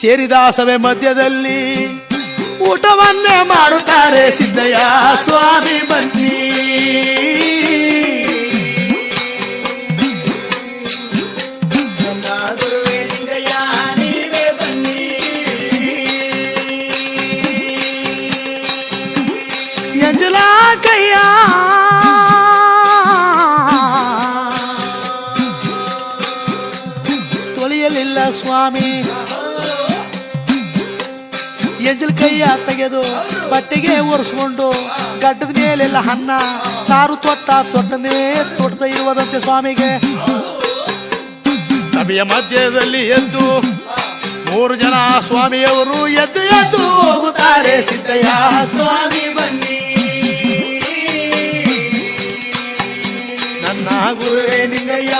ಸೇರಿದ ಸಭೆ ಮಧ್ಯದಲ್ಲಿ ಊಟವನ್ನೇ ಮಾಡುತ್ತಾರೆ ಸಿದ್ದಯ್ಯ ಸ್ವಾಮಿ ಬನ್ನಿ. ಸ್ವಾಮಿ. ಗೆಂಜಲ್ ಕೈಯ ತೆಗೆದು, ಬಟ್ಟೆಗೆ ಒರೆಸ್ಕೊಂಡು, ಗಡ್ಡದ ಮೇಲೆಲ್ಲ ಹನ್ನ ಸಾರು ತೊಟ್ಟ ತೊಟ್ಟನೇ ತೊಟ್ಟ ಇರುವುದಂತೆ ಸ್ವಾಮಿಗೆ. ಸಭೆಯ ಮಧ್ಯದಲ್ಲಿ ಎದ್ದು, ಮೂರು ಜನ ಸ್ವಾಮಿಯವರು ಎದ್ದು ಎದ್ದು ಹೋಗುತ್ತಾರೆ. ಸಿದ್ದಯ್ಯ, ಸ್ವಾಮಿ ಬನ್ನಿ. ನನ್ನ ಗುರುವೇ ನಿಂಗಯ್ಯ